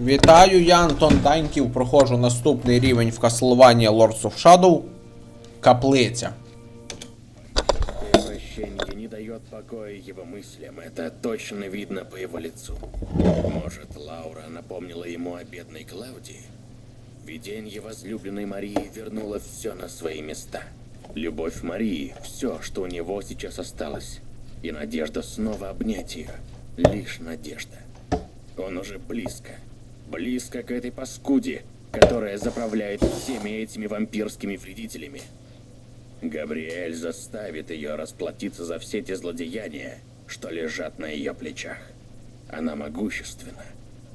Вітаю, я Антон Даньків. Проходжу наступний рівень в Castlevania Lords of Shadow. Каплиця. Превращение не дает покоя его мыслям, это точно видно по его лицу. Может, Лаура напомнила ему о бедной Клаудии? Видение возлюбленной Марии вернуло все на свои места. Любовь Марии – все, что у него сейчас осталось. И надежда снова обнять ее. Лишь надежда. Он уже близко. Близко к этой паскуде, которая заправляет всеми этими вампирскими вредителями. Габриэль заставит ее расплатиться за все те злодеяния, что лежат на ее плечах. Она могущественна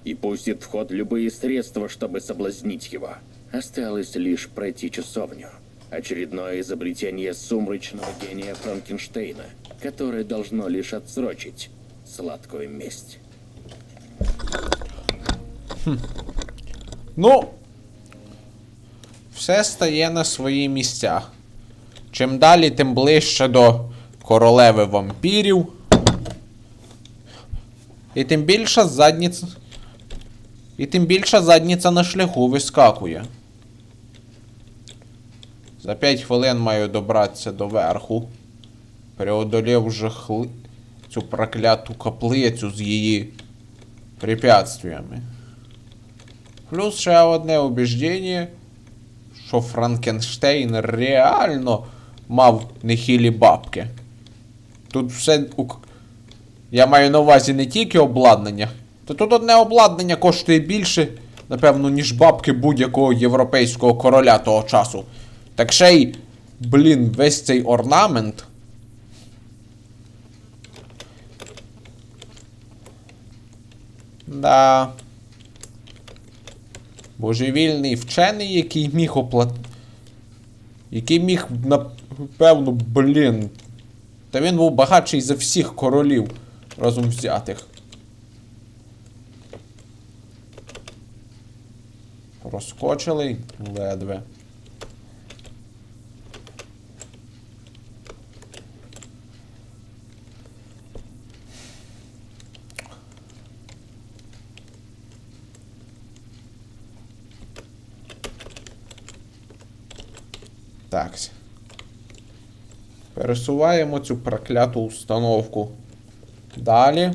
и пустит в ход любые средства, чтобы соблазнить его. Осталось лишь пройти часовню. Очередное изобретение сумрачного гения Франкенштейна, которое должно лишь отсрочить сладкую месть. Ну. Все стає на свої місця. Чим далі, тим ближче до королеви вампірів. І тим більша задніця. І тим більша задніця на шляху вискакує. За 5 хвилин маю добратися до верху. Преодолів вже хли... цю прокляту каплицю з її препятствиями. Плюс ще одне убіждення, що Франкенштейн реально мав нехилі бабки. Тут все. Я маю на увазі не тільки обладнання. Та тут одне обладнання коштує більше, напевно, ніж бабки будь-якого європейського короля того часу. Так ще й, блін, весь цей орнамент. Да. Божевільний вчений, який міг оплат... Який міг, напевно, блін. Та він був багатший за всіх королів разом взятих. Розкочили ледве. Так. Пересуваємо цю прокляту установку. Далі.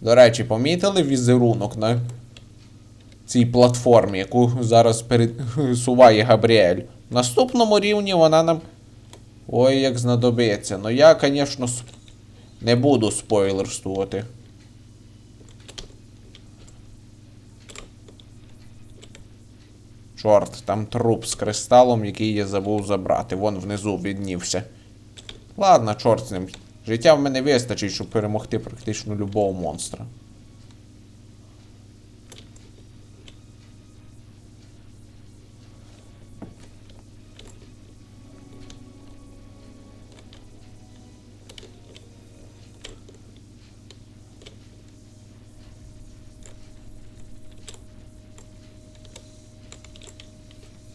До речі, помітили візерунок на цій платформі, яку зараз пересуває Габріель. В наступному рівні вона нам. Ой, як знадобиться. Ну я, звісно, не буду спойлерствувати. Чорт, там труп з кристалом, який я забув забрати. Вон внизу віднівся. Ладно, чорт з ним. Життя в мене вистачить, щоб перемогти практично любого монстра.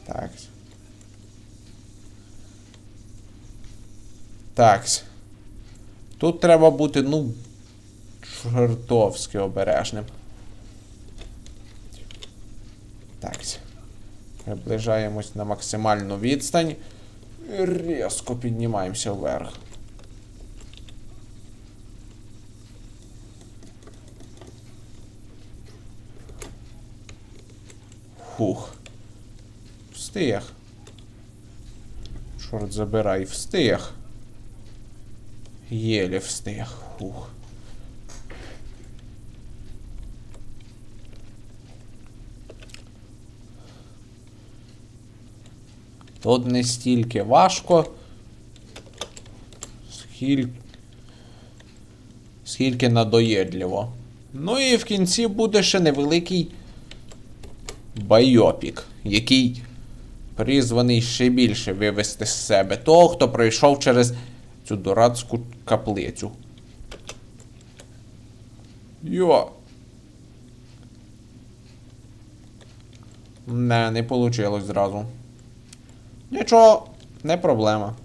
Так. Так. Тут треба бути, ну. Чортовськи обережним. Так. Приближаємось на максимальну відстань. І різко піднімаємося вверх. Фух. Встиг. Чорт забирай, встиг. Єлі встиг. Фух. Тут не стільки важко. Скільки. Скільки надоєдливо. Ну і в кінці буде ще невеликий байопік, який призваний ще більше вивести з себе того, хто пройшов через цю дорадську каплицю. Йо. Не, не вийшло зразу. Нічого, не проблема.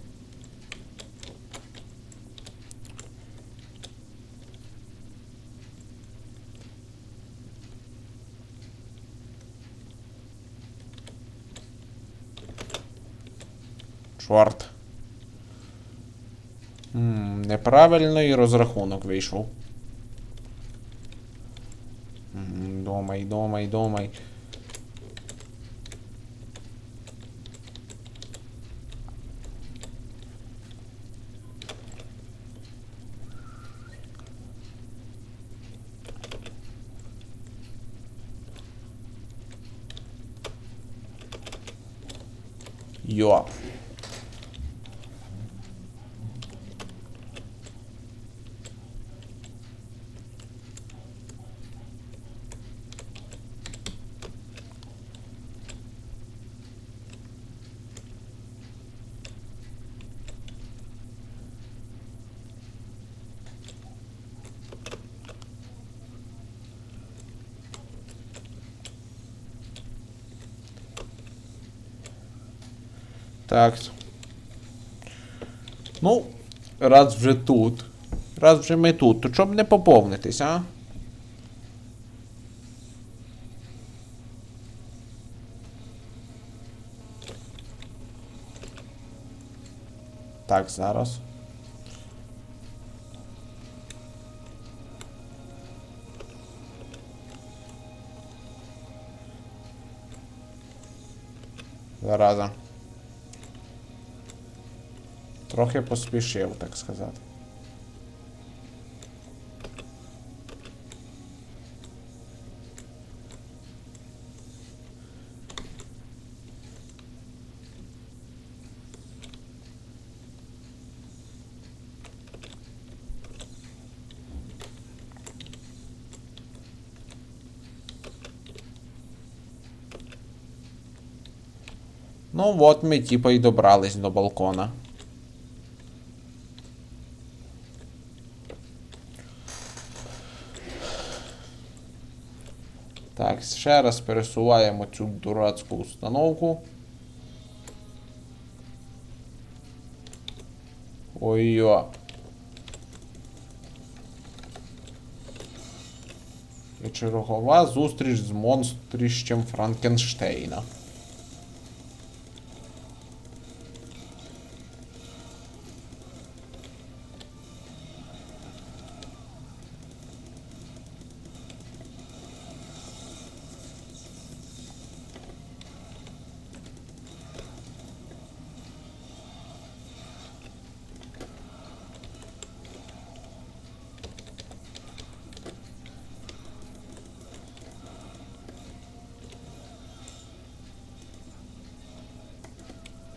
Чорт. М, Неправильний розрахунок вийшов. М, Думай, думай, думай. Йо. Так. Ну, раз вже тут. Раз вже ми тут, то чому не поповнитись, а? Так, зараз. Зараза. Трохи поспішив, так сказати. Ну, от ми типа і добрались до балкона. Так, ще раз пересуваємо цю дурацьку установку. Ой-йо. Чергова зустріч з монстрищем Франкенштейна.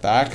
Так.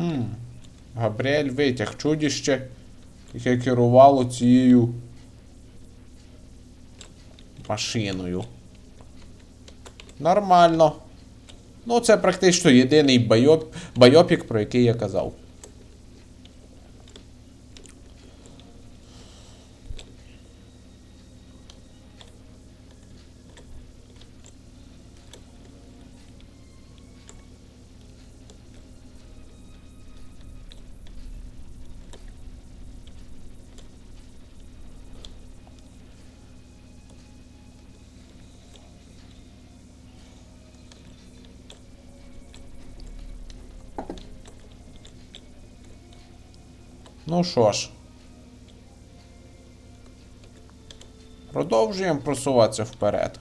Хм. Габріель витяг чудіще, яке керувало цією машиною. Нормально. Ну, це практично єдиний байоп... байопік, про який я казав. Ну що ж. Продовжуємо просуватися вперед.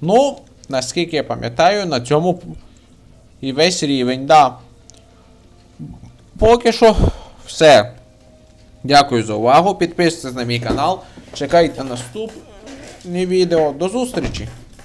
Ну, наскільки я пам'ятаю, на цьому і весь рівень, да. Поки що все. Дякую за увагу. Підписуйтесь на мій канал. Чекайте наступні відео. До зустрічі!